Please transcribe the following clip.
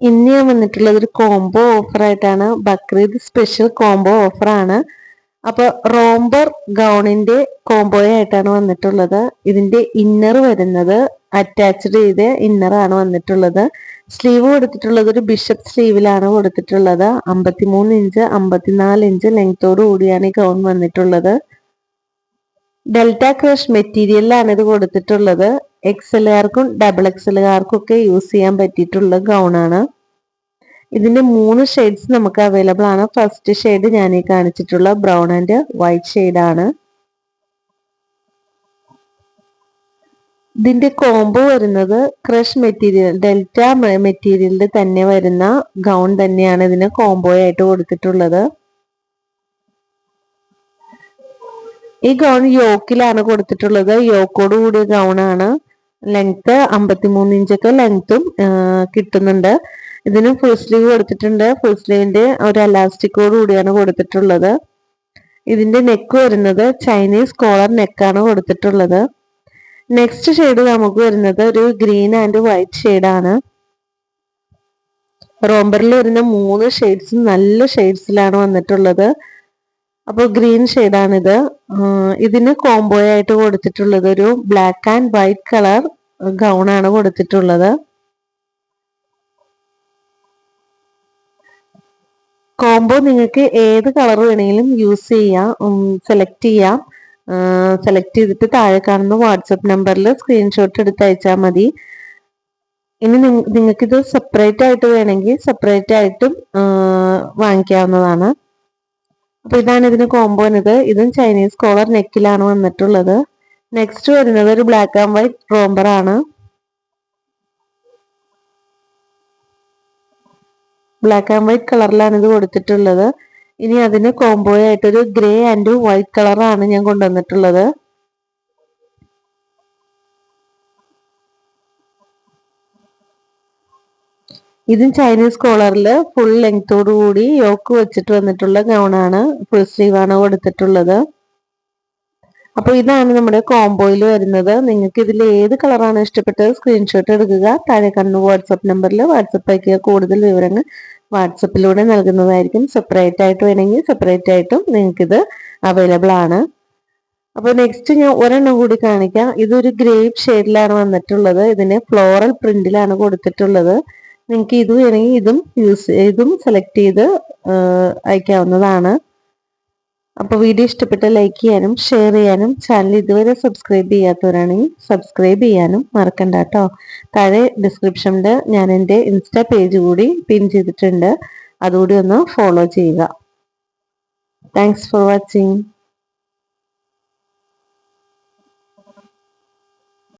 ഇന്ന് ഞാൻ വന്നിട്ടുള്ളത് ഒരു കോംബോ ഓഫർ ആയിട്ടാണ്. ബക്രീദ് സ്പെഷ്യൽ കോംബോ ഓഫർ ആണ്. അപ്പൊ റോംബർ ഗൗണിന്റെ കോംബോ ആയിട്ടാണ് വന്നിട്ടുള്ളത്. ഇതിന്റെ ഇന്നർ വരുന്നത് അറ്റാച്ച്ഡ് ചെയ്ത ഇന്നർ ആണ് വന്നിട്ടുള്ളത്. സ്ലീവ് കൊടുത്തിട്ടുള്ളത് ഒരു ബിഷപ്പ് സ്ലീവിലാണ് കൊടുത്തിട്ടുള്ളത്. അമ്പത്തിമൂന്ന് ഇഞ്ച് അമ്പത്തിനാല് ഇഞ്ച് ലെങ്തോടു കൂടിയാണ് ഈ ഗൗൺ വന്നിട്ടുള്ളത്. ഡെൽറ്റ ക്രഷ് മെറ്റീരിയലിലാണ് ഇത് കൊടുത്തിട്ടുള്ളത്. എക്സ് എക്സലുകാർക്കും ഡബിൾ എക്സ് എക്സലുകാർക്കും ഒക്കെ യൂസ് ചെയ്യാൻ പറ്റിയിട്ടുള്ള ഗൗൺ ആണ്. ഇതിന്റെ മൂന്ന് ഷെയ്ഡ്സ് നമുക്ക് അവൈലബിൾ ആണ്. ഫസ്റ്റ് ഷെയ്ഡ് ഞാൻ ഈ കാണിച്ചിട്ടുള്ള ബ്രൗൺ ആൻഡ് വൈറ്റ് ഷെയ്ഡ് ആണ്. ഇതിന്റെ കോംബോ വരുന്നത് ക്രഷ് മെറ്റീരിയൽ ഡെൽറ്റ മെറ്റീരിയലിൽ തന്നെ വരുന്ന ഗൗൺ തന്നെയാണ് ഇതിന് കോംബോ ആയിട്ട് കൊടുത്തിട്ടുള്ളത്. ഈ ഗൗൺ യോക്കിലാണ് കൊടുത്തിട്ടുള്ളത്. യോക്കോട് കൂടിയ ഗൗൺ ആണ് ലെങ്ത് അമ്പത്തിമൂന്ന് ഇഞ്ചൊക്കെ ലെങ്ത്തും കിട്ടുന്നുണ്ട്. ഇതിന് ഫുൾ സ്ലീവ് കൊടുത്തിട്ടുണ്ട്. ഫുൾ സ്ലീവിന്റെ ഒരു അലാസ്റ്റിക്കോട് കൂടിയാണ് കൊടുത്തിട്ടുള്ളത്. ഇതിന്റെ നെക്ക് വരുന്നത് ചൈനീസ് കോളർ നെക്കാണ് കൊടുത്തിട്ടുള്ളത്. നെക്സ്റ്റ് ഷെയ്ഡ് നമുക്ക് വരുന്നത് ഒരു ഗ്രീൻ ആൻഡ് വൈറ്റ് ഷെയ്ഡാണ് റോംബറിൽ വരുന്ന മൂന്ന് ഷെയ്ഡ്സും നല്ല ഷെയ്ഡ്സിലാണ് വന്നിട്ടുള്ളത്. അപ്പോൾ ഗ്രീൻ ഷെയ്ഡാണിത്. ഇതിന് കോംബോ ആയിട്ട് കൊടുത്തിട്ടുള്ളത് ഒരു black and white colour gown ആണ് കൊടുത്തിട്ടുള്ളത്. കോംബോ നിങ്ങൾക്ക് ഏത് കളർ വേണമെങ്കിലും യൂസ് ചെയ്യാം സെലക്ട് ചെയ്യാം. സെലക്ട് ചെയ്തിട്ട് താഴെ കാണുന്ന വാട്സപ്പ് നമ്പറിൽ സ്ക്രീൻഷോട്ട് എടുത്ത് അയച്ചാൽ മതി. ഇനി നിങ്ങൾക്കിത് സെപ്പറേറ്റ് ആയിട്ട് വേണമെങ്കിൽ സെപ്പറേറ്റ് ആയിട്ടും വാങ്ങിക്കാവുന്നതാണ്. അപ്പൊ ഇതാണ് ഇതിന് കോംബോ ഇത് ഇതും ചൈനീസ് കോളർ നെക്കിലാണ് വന്നിട്ടുള്ളത്. നെക്സ്റ്റ് വരുന്നത് ഒരു ബ്ലാക്ക് ആൻഡ് വൈറ്റ് റോംബർ ആണ്. ബ്ലാക്ക് ആൻഡ് വൈറ്റ് കളറിലാണ് ഇത് കൊടുത്തിട്ടുള്ളത്. ഇനി അതിന് കോംബോ ആയിട്ടൊരു ഗ്രേ ആൻഡ് വൈറ്റ് കളറാണ് ഞാൻ കൊണ്ടുവന്നിട്ടുള്ളത്. ഇതും ചൈനീസ് കോളറിൽ ഫുൾ ലെങ്തോടു കൂടി യോക്ക് വെച്ചിട്ട് വന്നിട്ടുള്ള ഗൗണാണ് ഫുൾ സ്ലീവാണ് കൊടുത്തിട്ടുള്ളത്. അപ്പോൾ ഇതാണ് നമ്മുടെ കോംബോയിൽ വരുന്നത്. നിങ്ങൾക്ക് ഇതിൽ ഏത് കളറാണ് ഇഷ്ടപ്പെട്ടത് സ്ക്രീൻഷോട്ട് എടുക്കുക. താഴെ കണ്ണു വാട്സപ്പ് നമ്പറിൽ വാട്സപ്പ് അയക്കുക കൂടുതൽ വിവരങ്ങൾ വാട്സപ്പിലൂടെ നൽകുന്നതായിരിക്കും. സെപ്പറേറ്റ് ആയിട്ട് വേണമെങ്കിൽ സെപ്പറേറ്റ് ആയിട്ടും നിങ്ങൾക്കിത് അവൈലബിൾ ആണ്. അപ്പോൾ നെക്സ്റ്റ് ഞാൻ ഒരെണ്ണം കൂടി കാണിക്കാം. ഇതൊരു ഗ്രേപ്പ് ഷെയ്ഡിലാണ് വന്നിട്ടുള്ളത്. ഇതിന് ഫ്ലോറൽ പ്രിന്റിലാണ് കൊടുത്തിട്ടുള്ളത്. നിങ്ങൾക്ക് ഇത് വേണമെങ്കിൽ ഇതും യൂസ് ഇതും സെലക്ട് ചെയ്ത് അയക്കാവുന്നതാണ്. അപ്പോൾ വീഡിയോ ഇഷ്ടപ്പെട്ട ലൈക്ക് ചെയ്യാനും ഷെയർ ചെയ്യാനും ചാനൽ ഇതുവരെ സബ്സ്ക്രൈബ് ചെയ്യാത്തവരാണെങ്കിൽ സബ്സ്ക്രൈബ് ചെയ്യാനും മറക്കണ്ട കേട്ടോ താഴെ ഡിസ്ക്രിപ്ഷനിൽ ഞാൻ എന്റെ ഇൻസ്റ്റാ പേജ് കൂടി പിൻ ചെയ്തിട്ടുണ്ട്. അതുകൂടി ഒന്ന് ഫോളോ ചെയ്യുക. Thanks for watching